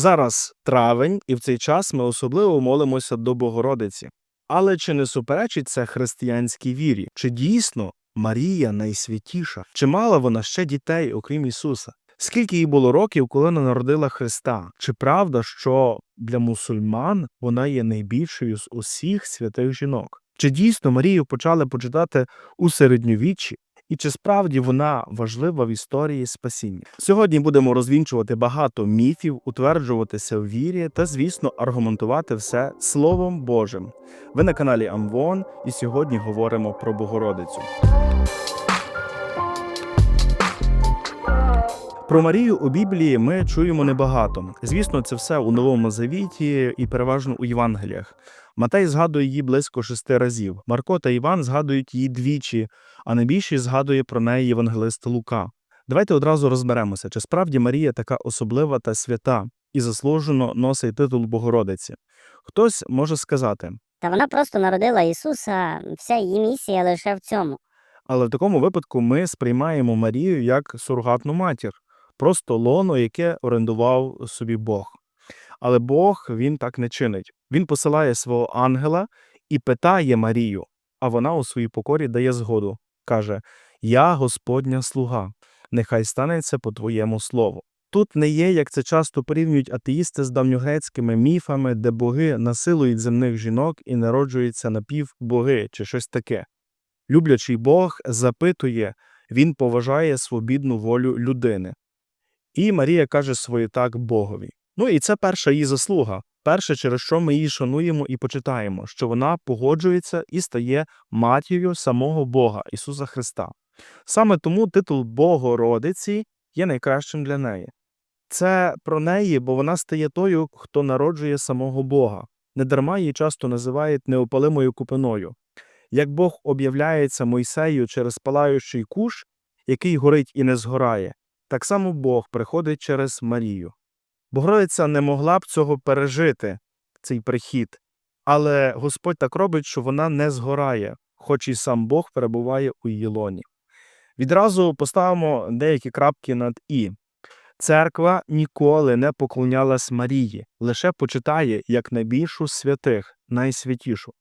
Зараз травень, і в цей час ми особливо молимося до Богородиці. Але чи не суперечить це християнській вірі? Чи дійсно Марія найсвятіша? Чи мала вона ще дітей, окрім Ісуса? Скільки їй було років, коли вона народила Христа? Чи правда, що для мусульман вона є найбільшою з усіх святих жінок? Чи дійсно Марію почали почитати у середньовіччі? І чи справді вона важлива в історії спасіння? Сьогодні будемо розвінчувати багато міфів, утверджуватися в вірі та, звісно, аргументувати все Словом Божим. Ви на каналі Амвон, і сьогодні говоримо про Богородицю. Про Марію у Біблії ми чуємо небагато. Звісно, це все у Новому Завіті і переважно у Євангеліях. Матей згадує її близько шести разів. Марко та Іван згадують її двічі, а найбільше згадує про неї євангелист Лука. Давайте одразу розберемося, чи справді Марія така особлива та свята і заслужено носить титул Богородиці. Хтось може сказати, Та вона просто народила Ісуса, вся її місія лише в цьому. але в такому випадку ми сприймаємо Марію як сурогатну матір, просто лоно, яке орендував собі Бог. Але Бог він так не чинить. Він посилає свого ангела і питає Марію, а вона у своїй покорі дає згоду. Каже: Я Господня слуга, нехай станеться по твоєму слову. Тут не є, як це часто порівнюють атеїсти з давньогрецькими міфами, де боги насилують земних жінок і народжуються напівбоги чи щось таке. Люблячий Бог запитує, він поважає свобідну волю людини. І Марія каже своє так Богові. Ну і це перша її заслуга. Перше, через що ми її шануємо і почитаємо, що вона погоджується і стає матір'ю самого Бога Ісуса Христа. Саме тому титул Богородиці є найкращим для неї. Це про неї, бо вона стає тою, хто народжує самого Бога. Недарма її часто називають неопалимою купиною. Як Бог об'являється Мойсею через палаючий куш, який горить і не згорає, так само Бог приходить через Марію. Богородиця не могла б цього пережити, цей прихід, але Господь так робить, що вона не згорає, хоч і сам Бог перебуває у її лоні. Відразу поставимо деякі крапки над І. Церква ніколи не поклонялась Марії, лише почитає як найбільшу святих, найсвятішу.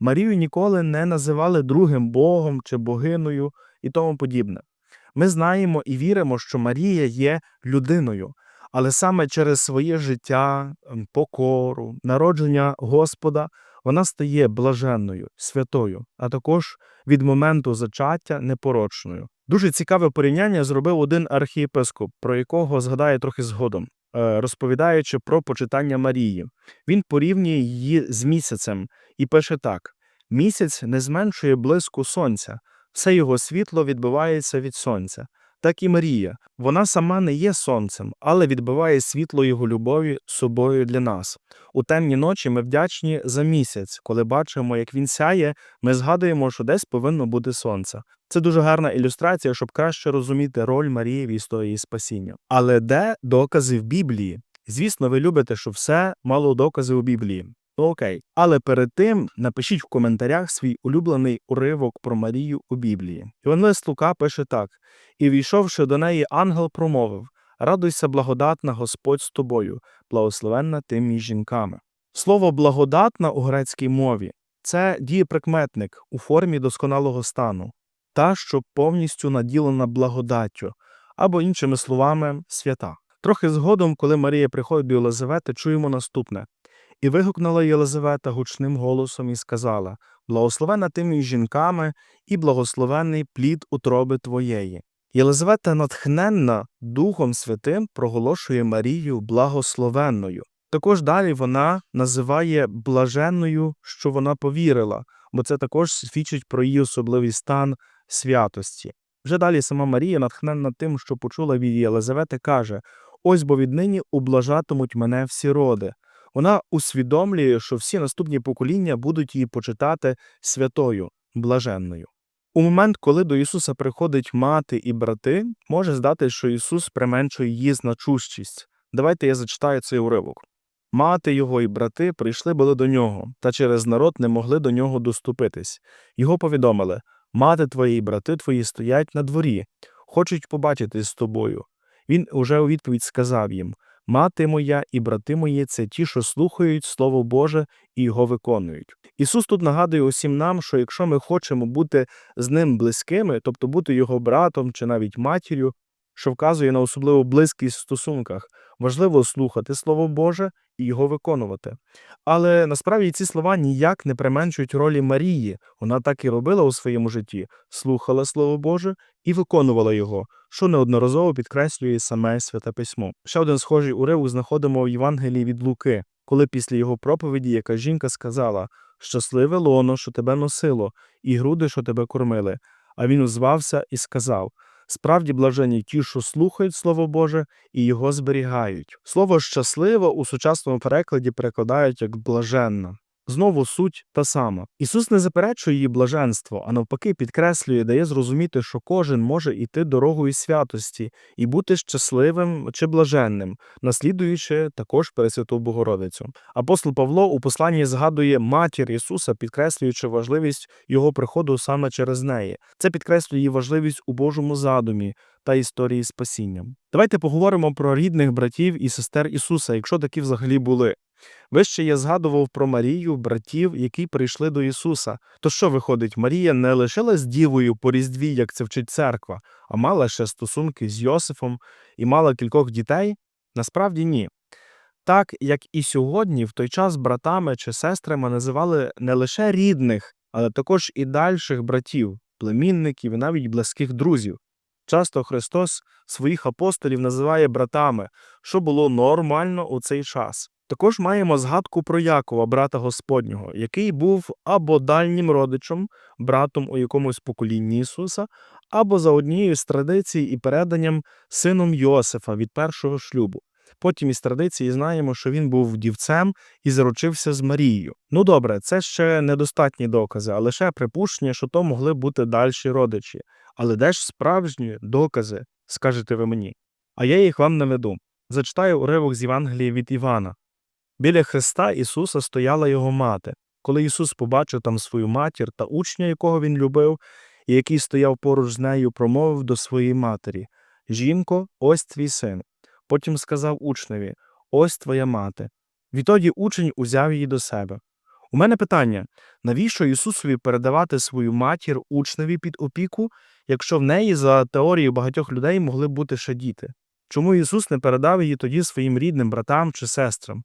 Марію ніколи не називали другим Богом чи богиною і тому подібне. Ми знаємо і віримо, що Марія є людиною, але саме через своє життя, покору, народження Господа вона стає блаженною, святою, а також від моменту зачаття непорочною. Дуже цікаве порівняння зробив один архієпископ, про якого згадає трохи згодом, е, розповідаючи про почитання Марії. Він порівнює її з місяцем і пише так: місяць не зменшує блиску сонця, все його світло відбивається від сонця. Так і Марія. Вона сама не є сонцем, але відбиває світло його любові собою для нас. У темні ночі ми вдячні за місяць. Коли бачимо, як він сяє, ми згадуємо, що десь повинно бути сонце. Це дуже гарна ілюстрація, щоб краще розуміти роль Марії в історії спасіння. Але де докази в Біблії? Звісно, ви любите, що все мало докази у Біблії. Окей. Але перед тим напишіть в коментарях свій улюблений уривок про Марію у Біблії. Івангелист Лука пише так: І війшовши до неї, ангел промовив: Радуйся, благодатна, Господь з тобою, благословенна ти між жінками. Слово благодатна у грецькій мові це дієприкметник у формі досконалого стану, та, що повністю наділена благодаттю, або, іншими словами, свята. Трохи згодом, коли Марія приходить до Єлизавети, чуємо наступне. І вигукнула Єлизавета гучним голосом і сказала: Благословена ти між жінками, і благословений плід утроби твоєї. Єлизавета, натхненна Духом Святим, проголошує Марію благословенною. Також далі вона називає блаженною, що вона повірила, бо це також свідчить про її особливий стан святості. Вже далі сама Марія, натхненна тим, що почула від Єлизавети, каже: Ось бо віднині ублажатимуть мене всі роди. Вона усвідомлює, що всі наступні покоління будуть її почитати святою, блаженною. У момент, коли до Ісуса приходить мати і брати, може здати, що Ісус применшує її значущість. Давайте я зачитаю цей уривок. Мати його і брати прийшли були до нього, та через народ не могли до нього доступитись. Його повідомили Мати твої і брати твої стоять на дворі, хочуть побачитись з тобою. Він уже у відповідь сказав їм Мати моя і брати мої це ті, що слухають Слово Боже і його виконують. Ісус тут нагадує усім нам, що якщо ми хочемо бути з ним близькими, тобто бути його братом чи навіть матір'ю, що вказує на особливу близькість в стосунках, важливо слухати Слово Боже і його виконувати. Але насправді ці слова ніяк не применшують ролі Марії. Вона так і робила у своєму житті, слухала Слово Боже і виконувала його, що неодноразово підкреслює саме Святе Письмо. Ще один схожий уривок знаходимо в Євангелії від Луки, коли після його проповіді яка жінка сказала: Щасливе лоно, що тебе носило, і груди, що тебе кормили. А він озвався і сказав: Справді блажені ті, що слухають Слово Боже і його зберігають. Слово щасливо у сучасному перекладі перекладають як блаженна. Знову суть та сама. Ісус не заперечує її блаженство, а навпаки підкреслює, дає зрозуміти, що кожен може йти дорогою святості і бути щасливим чи блаженним, наслідуючи також Пресвяту Богородицю. Апостол Павло у посланні згадує матір Ісуса, підкреслюючи важливість його приходу саме через неї. Це підкреслює її важливість у Божому задумі та історії спасіння. Давайте поговоримо про рідних братів і сестер Ісуса, якщо такі взагалі були. Вище я згадував про Марію, братів, які прийшли до Ісуса. То що виходить, Марія не лишилась дівою по різдві, як це вчить церква, а мала ще стосунки з Йосифом і мала кількох дітей? Насправді ні. Так, як і сьогодні, в той час братами чи сестрами називали не лише рідних, але також і дальших братів, племінників і навіть близьких друзів. Часто Христос своїх апостолів називає братами, що було нормально у цей час. Також маємо згадку про Якова, брата Господнього, який був або дальнім родичем, братом у якомусь поколінні Ісуса, або за однією з традицій і переданням сином Йосифа від першого шлюбу. Потім із традиції знаємо, що він був дівцем і заручився з Марією. Ну добре, це ще недостатні докази, а лише припущення, що то могли бути дальші родичі. Але де ж справжні докази, скажете ви мені? А я їх вам наведу. Зачитаю уривок з Євангелії від Івана. Біля Христа Ісуса стояла його мати. Коли Ісус побачив там свою матір та учня, якого він любив, і який стояв поруч з нею, промовив до своєї матері: Жінко, ось твій син. Потім сказав учневі: Ось твоя мати. Відтоді учень узяв її до себе. У мене питання: навіщо Ісусові передавати свою матір учневі під опіку, якщо в неї, за теорією багатьох людей, могли бути ще діти? Чому Ісус не передав її тоді своїм рідним братам чи сестрам?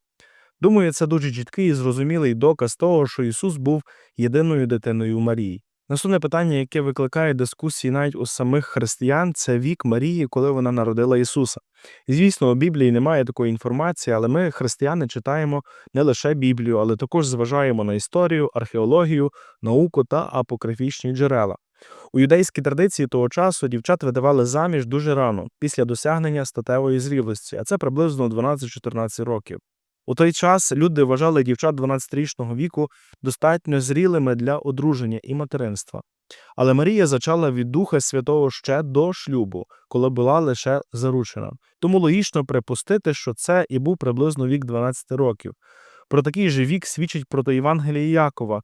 Думаю, це дуже чіткий і зрозумілий доказ того, що Ісус був єдиною дитиною Марії. Наступне питання, яке викликає дискусії навіть у самих християн, це вік Марії, коли вона народила Ісуса. Звісно, у Біблії немає такої інформації, але ми, християни, читаємо не лише Біблію, але також зважаємо на історію, археологію, науку та апокрифічні джерела. У юдейській традиції того часу дівчат видавали заміж дуже рано, після досягнення статевої зрілості, а це приблизно 12-14 років. У той час люди вважали дівчат 12-річного віку достатньо зрілими для одруження і материнства. Але Марія зачала від Духа Святого ще до шлюбу, коли була лише заручена. Тому логічно припустити, що це і був приблизно вік 12 років. Про такий же вік свідчить прото Євангеліє Якова,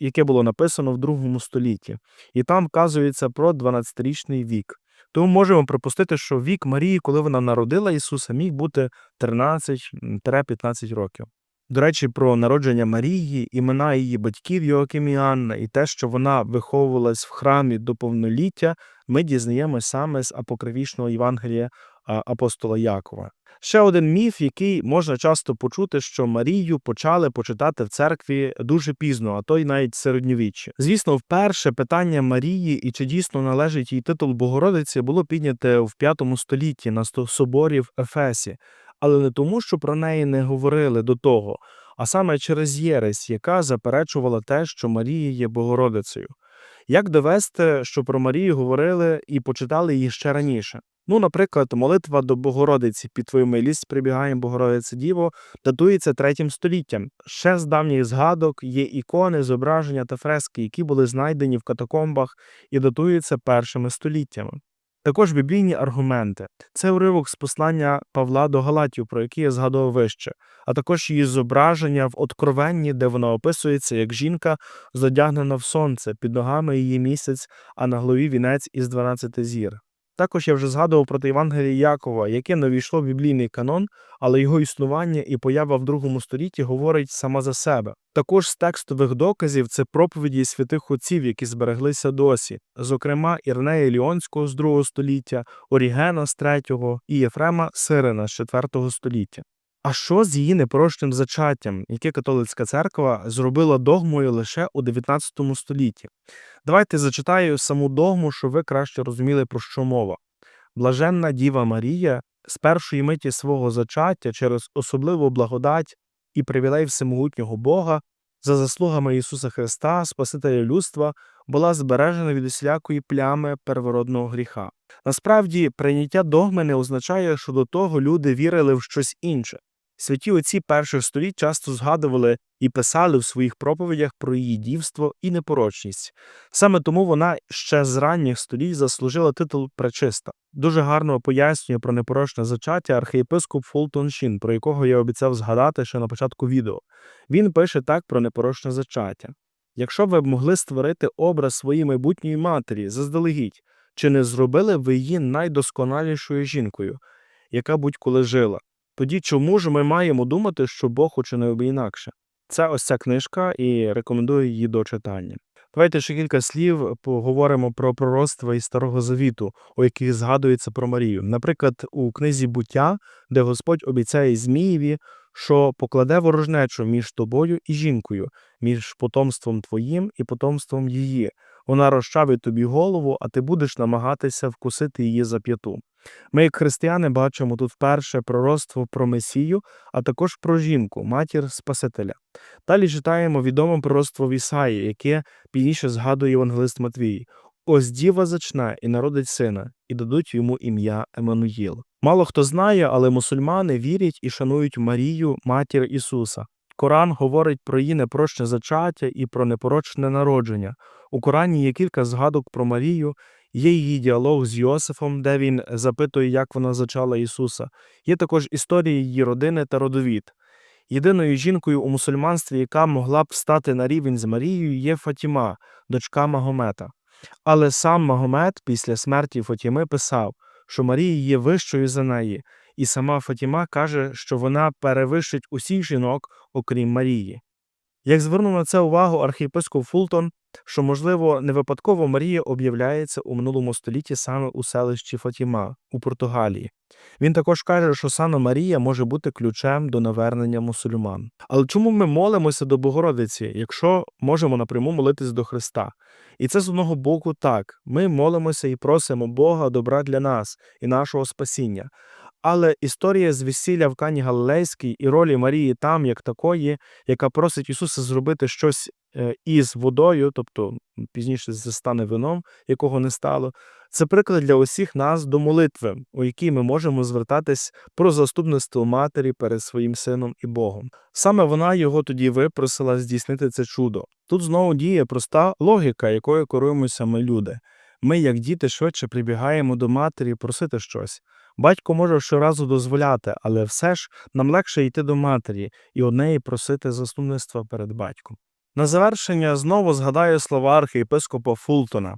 яке було написано в другому столітті, і там вказується про 12-річний вік. Тому можемо припустити, що вік Марії, коли вона народила Ісуса, міг бути 13-15 років. До речі, про народження Марії, імена її батьків Йоаким і Анна, і те, що вона виховувалась в храмі до повноліття, ми дізнаємося саме з апокривічного Євангелія апостола Якова. Ще один міф, який можна часто почути, що Марію почали почитати в церкві дуже пізно, а то й навіть середньовіччя. Звісно, вперше питання Марії і чи дійсно належить їй титул Богородиці було підняте в V столітті на соборі в Ефесі, але не тому, що про неї не говорили до того, а саме через єресь, яка заперечувала те, що Марія є Богородицею. Як довести, що про Марію говорили і почитали її ще раніше? Ну, наприклад, молитва до Богородиці під твою милість прибігаємо Богородице Діво датується третім століттям. Ще з давніх згадок є ікони, зображення та фрески, які були знайдені в катакомбах і датуються першими століттями. Також біблійні аргументи. Це уривок з послання Павла до Галатів, про який я згадував вище, а також її зображення в Откровенні, де вона описується як жінка, задягнена в сонце, під ногами її місяць, а на голові вінець із 12 зір. Також я вже згадував про Євангеліє Якова, яке не війшло в біблійний канон, але його існування і поява в другому столітті говорить сама за себе. Також з текстових доказів це проповіді святих отців, які збереглися досі, зокрема Ірнея Ліонського з другого століття, Орігена з третього і Єфрема Сирина з четвертого століття. А що з її непорочним зачаттям, яке католицька церква зробила догмою лише у 19 столітті? Давайте зачитаю саму догму, щоб ви краще розуміли, про що мова. Блаженна Діва Марія з першої миті свого зачаття через особливу благодать і привілей всемогутнього Бога за заслугами Ісуса Христа, Спасителя людства, була збережена від усілякої плями первородного гріха. Насправді, прийняття догми не означає, що до того люди вірили в щось інше. Святі отці перших століть часто згадували і писали в своїх проповідях про її дівство і непорочність. Саме тому вона ще з ранніх століть заслужила титул пречиста. Дуже гарно пояснює про непорочне зачаття архієпископ Фултон Шін, про якого я обіцяв згадати ще на початку відео. Він пише так про непорочне зачаття. Якщо ви б могли створити образ своєї майбутньої матері заздалегідь, чи не зробили ви її найдосконалішою жінкою, яка будь-коли жила? Тоді чому ж ми маємо думати, що Бог учинив би інакше? Це ось ця книжка і рекомендую її до читання. Давайте ще кілька слів поговоримо про пророцтва із Старого Завіту, у яких згадується про Марію. Наприклад, у книзі буття, де Господь обіцяє Змієві, що покладе ворожнечу між тобою і жінкою, між потомством твоїм і потомством її. Вона розчавить тобі голову, а ти будеш намагатися вкусити її за п'яту. Ми, як християни, бачимо тут вперше пророцтво про Месію, а також про жінку, матір Спасителя. Далі читаємо відоме пророцтво в Ісаї, яке пізніше згадує Євангелист Матвій. Ось діва зачне і народить сина, і дадуть йому ім'я Еммануїл. Мало хто знає, але мусульмани вірять і шанують Марію, матір Ісуса. Коран говорить про її непрочне зачаття і про непорочне народження. У Корані є кілька згадок про Марію, є її діалог з Йосифом, де він запитує, як вона зачала Ісуса. Є також історії її родини та родовід. Єдиною жінкою у мусульманстві, яка могла б стати на рівень з Марією, є Фатіма, дочка Магомета. Але сам Магомет після смерті Фатіми писав, що Марія є вищою за неї, і сама Фатіма каже, що вона перевищить усіх жінок, окрім Марії. Як звернув на це увагу архієпископ Фултон, що, можливо, не випадково Марія об'являється у минулому столітті саме у селищі Фатіма у Португалії. Він також каже, що саме Марія може бути ключем до навернення мусульман. Але чому ми молимося до Богородиці, якщо можемо напряму молитись до Христа? І це з одного боку так. Ми молимося і просимо Бога добра для нас і нашого спасіння. Але історія з весілля в Кані Галилейській і ролі Марії там, як такої, яка просить Ісуса зробити щось е, із водою, тобто пізніше це стане вином, якого не стало, це приклад для усіх нас до молитви, у якій ми можемо звертатись про заступництво матері перед своїм сином і Богом. Саме вона його тоді випросила здійснити це чудо. Тут знову діє проста логіка, якою керуємося ми люди. Ми, як діти, швидше прибігаємо до матері просити щось. Батько може щоразу дозволяти, але все ж нам легше йти до матері і у неї просити заступництва перед батьком. На завершення знову згадаю слова архієпископа Фултона.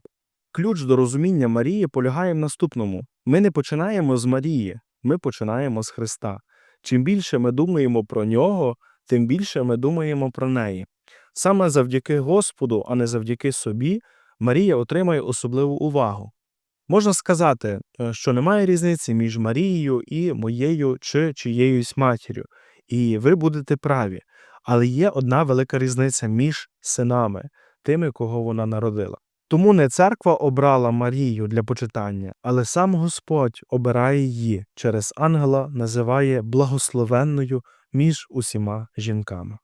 Ключ до розуміння Марії полягає в наступному: ми не починаємо з Марії, ми починаємо з Христа. Чим більше ми думаємо про нього, тим більше ми думаємо про неї. Саме завдяки Господу, а не завдяки собі, Марія отримає особливу увагу. Можна сказати, е, що немає різниці між Марією і моєю чи чиєюсь матір'ю, і ви будете праві. Але є одна велика різниця між синами, тими, кого вона народила. Тому не церква обрала Марію для почитання, але сам Господь обирає її через ангела, називає благословенною між усіма жінками.